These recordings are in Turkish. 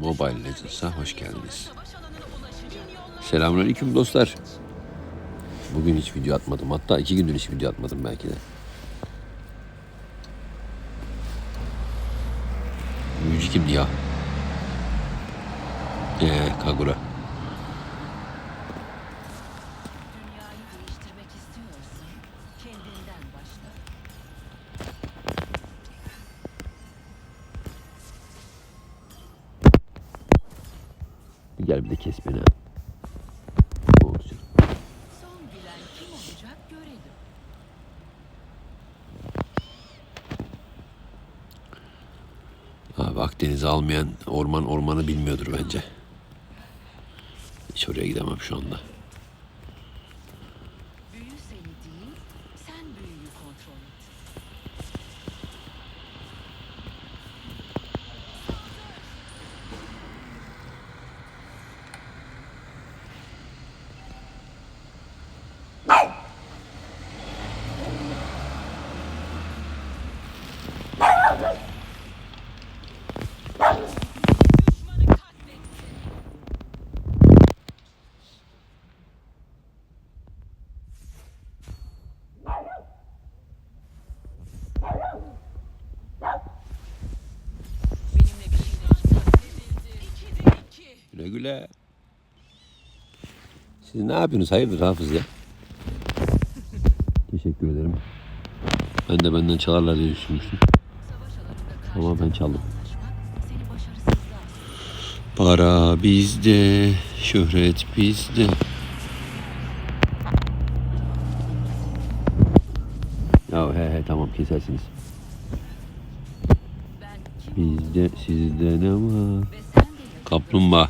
Mobile Legends'a hoş geldiniz. Selamünaleyküm dostlar. Bugün hiç video atmadım. Hatta iki gündür hiç video atmadım belki de. Büyücü kimdi ya? Ee, Kagura. Gel bir de kes beni. ha. Olsun. Son bilen kim olacak görelim. Abi Akdeniz'i almayan orman ormanı bilmiyordur bence. Hiç oraya gidemem şu anda. Büyü seni değil, sen büyüyü kontrol et. Güle. Siz ne yapıyorsunuz? Hayırdır Hafız ya? Teşekkür ederim. Ben de benden çalarlar diye düşünmüştüm. Ama ben çaldım. Para bizde, şöhret bizde. Ya he he tamam kesersiniz. Bizde sizde ne var? Kaplumbağa.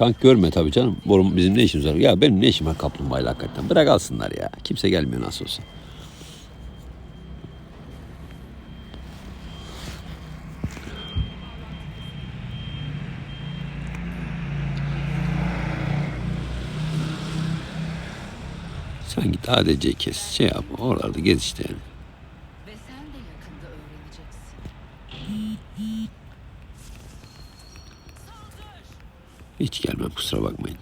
Tank görme tabii canım. Borum bizim ne işimiz var? Ya benim ne işim var kaplumbağayla hakikaten. Bırak alsınlar ya. Kimse gelmiyor nasıl olsa. Sen git ADC kes. Şey yap. Oralarda gez işte yani. Ve sen de yakında öğreneceksin. Hiç gelmem kusura bakmayın.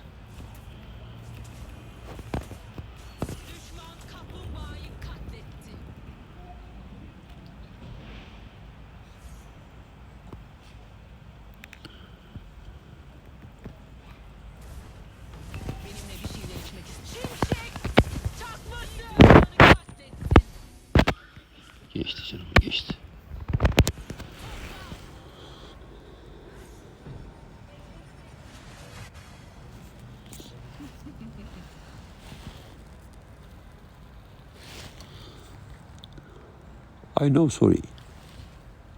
I know sorry.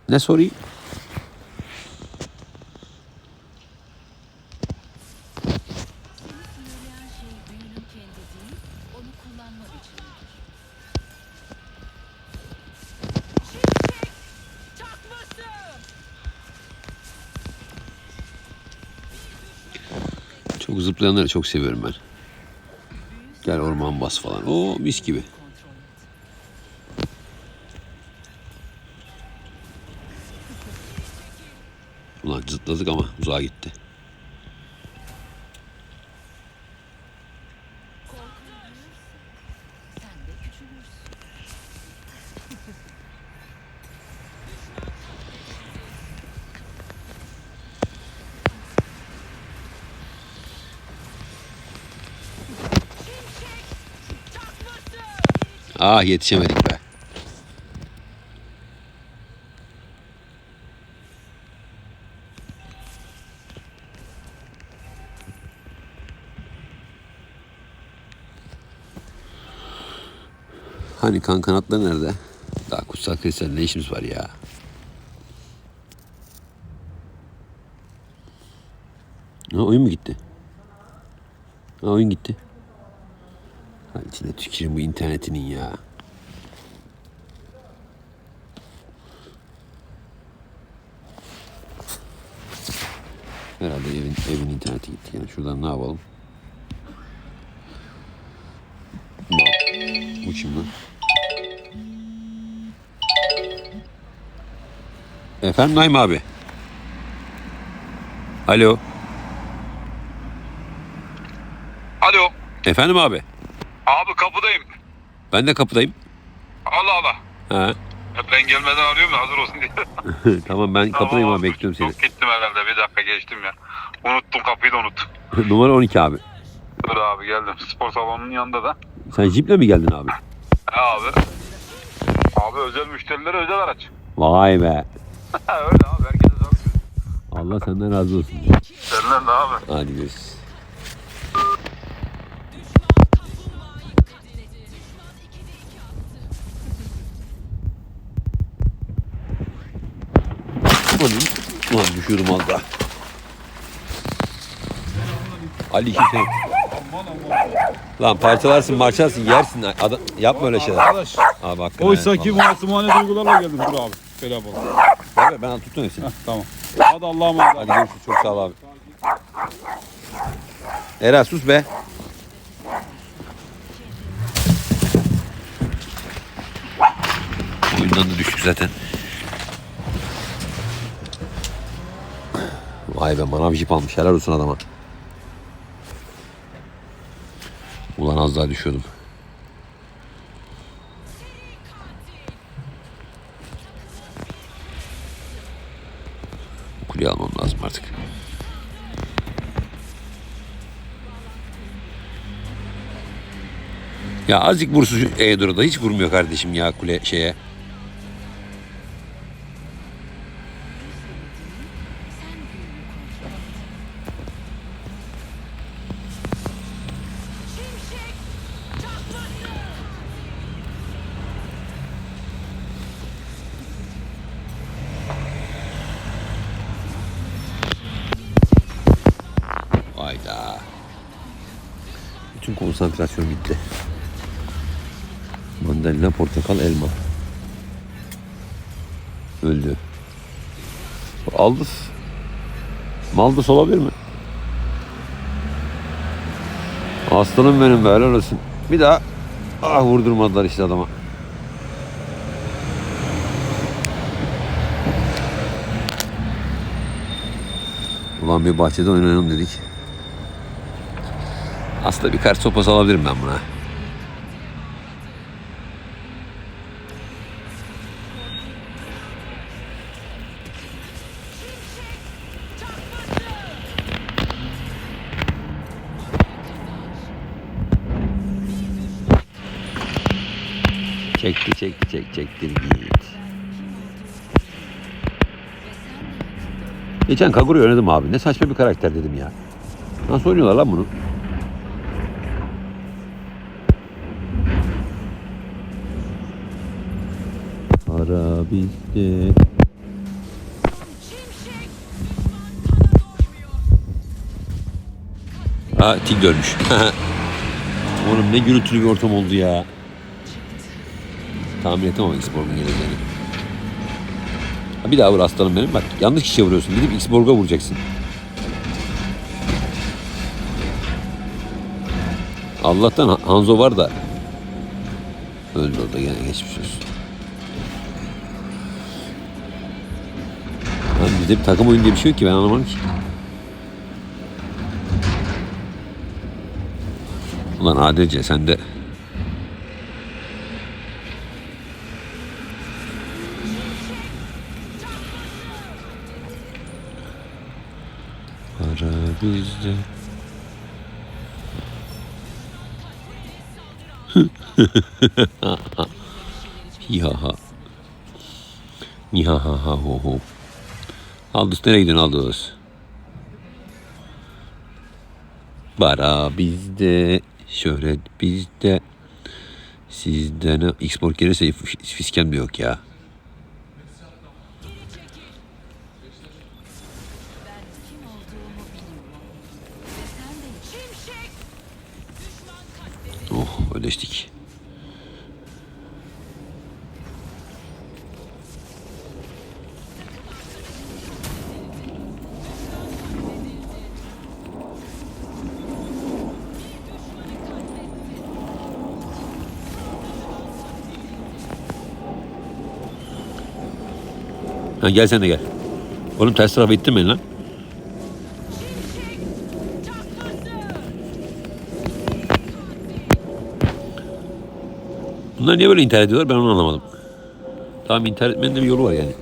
Ne sorry? Çok zıplayanları çok seviyorum ben. Gel orman bas falan. Oo mis gibi. Kontrol et. Ulan zıpladık ama uzağa gitti. Ah yetişemedik Hani kan kanatları nerede? Daha kutsal kristal ne işimiz var ya? Ha oyun mu gitti? Ha oyun gitti. Ha içine tükürüm bu internetinin ya. Herhalde evin, evin interneti gitti. Yani şuradan ne yapalım? Bu kim lan? Efendim Naim abi. Alo. Alo. Efendim abi. Abi kapıdayım. Ben de kapıdayım. Allah Allah. Ha. Ben gelmeden arıyorum ya hazır olsun diye. tamam ben kapıdayım Tamam abi bekliyorum seni. Çok gittim herhalde bir dakika geçtim ya. Unuttum kapıyı da unuttum. Numara 12 abi. Dur abi geldim. Spor salonunun yanında da. Sen jiple mi geldin abi? He abi. Abi özel müşterilere özel araç. Vay be. Öyle abi herkese zor. Allah senden razı olsun. Senden de abi. Hadi görüşürüz. Ulan, ulan düşüyordum az daha. Ali kimse. Lan parçalarsın marçalarsın yersin. Adam, yapma öyle şeyler. Arkadaş. Abi hakkını Oysa ki masumane duygularla geldim dur abi. Şöyle yapalım. Abi, Ben tuttum hepsini. Heh, tamam. Hadi Allah'a emanet. Hadi görüşürüz. Çok sağ ol abi. Eren sus be. Oyundan da düştük zaten. Vay be manav jip almış. Helal olsun adama. Ulan az daha düşüyordum. Lazım artık. Ya azıcık vursun şu Eudora'da hiç vurmuyor kardeşim ya kule şeye. Bütün konsantrasyon gitti. Mandalina, portakal, elma. Öldü. Aldız. Maldız olabilir mi? Aslanım benim be helal olsun. Bir daha ah vurdurmadılar işte adama. Ulan bir bahçede oynayalım dedik. Aslında bir kart sopası alabilirim ben buna. Çekti çekti çek çektir git. Geçen Kagura'yı oynadım abi. Ne saçma bir karakter dedim ya. Nasıl oynuyorlar lan bunu? Para bizde. Aa Tig ölmüş. Oğlum ne gürültülü bir ortam oldu ya. Tahmin ettim ama X-Borg'un geleceğini. Ha, bir daha vur aslanım benim. Bak yanlış kişiye vuruyorsun. Gidip X-Borg'a vuracaksın. Allah'tan Ha- Hanzo var da öldü o da gene geçmiş olsun. Bizde bir takım oyunu diye bir şey yok ki ben anlamadım ki. Ulan ADC sen de Para bizde. Hihaha. Nihahaha ho ho. Aldız nereye gidiyorsun Aldız? Para bizde, şöhret bizde. Sizde ne? Xbox gelirse fiskem de yok ya. Ha, gel sen de gel. Oğlum ters tarafa ittin beni lan. Bunlar niye böyle intihar ediyorlar ben onu anlamadım. Tamam intihar etmenin de bir yolu var yani.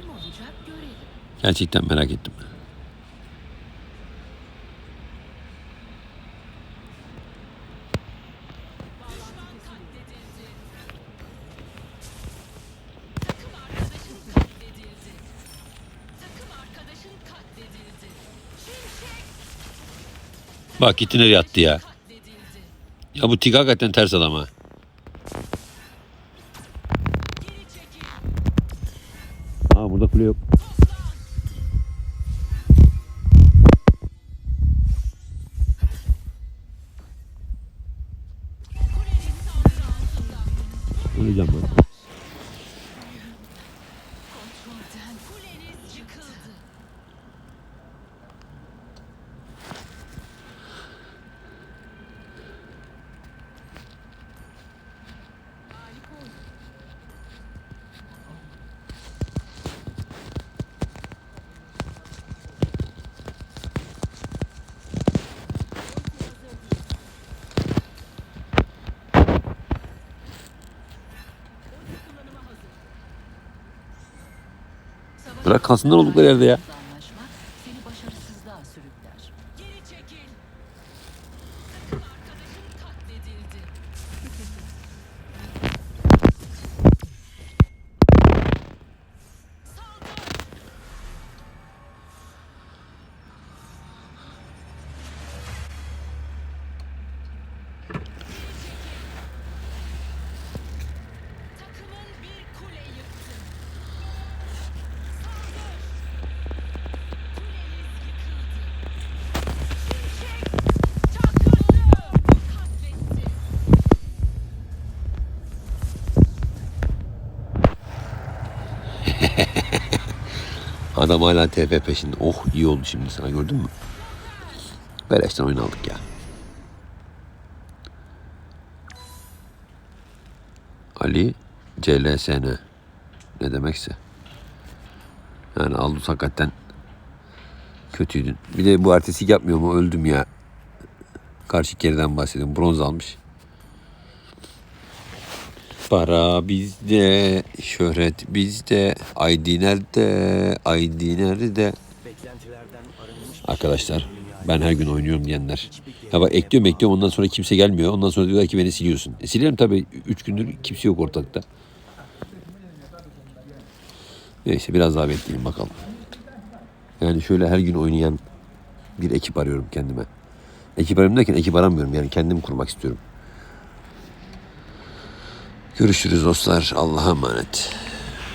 Kim olacak görelim. Gerçekten merak ettim. Bak gitti nereye attı ya. Ya bu tik hakikaten ters adam ha. Aa burada kule yok. Öleceğim ben. Bırak kalsınlar oldukları yerde ya. Adam hala TP peşinde. Oh iyi oldu şimdi sana gördün mü? Beleşten oyun aldık ya. Ali CLSN ne demekse. Yani Aldus hakikaten kötüydün. Bir de bu artistik yapmıyor mu? Öldüm ya. Karşı kereden bahsediyorum. Bronz almış. Para bizde, şöhret bizde, ID nerede, ID nerede? Arkadaşlar ben her gün oynuyorum diyenler. Ya bak ekliyorum ekliyorum ondan sonra kimse gelmiyor. Ondan sonra diyorlar ki beni siliyorsun. E, silerim tabii. Üç gündür kimse yok ortalıkta. Neyse biraz daha bekleyelim bakalım. Yani şöyle her gün oynayan bir ekip arıyorum kendime. Ekip arıyorum derken ekip aramıyorum. Yani kendim kurmak istiyorum. Görüşürüz dostlar. Allah'a emanet.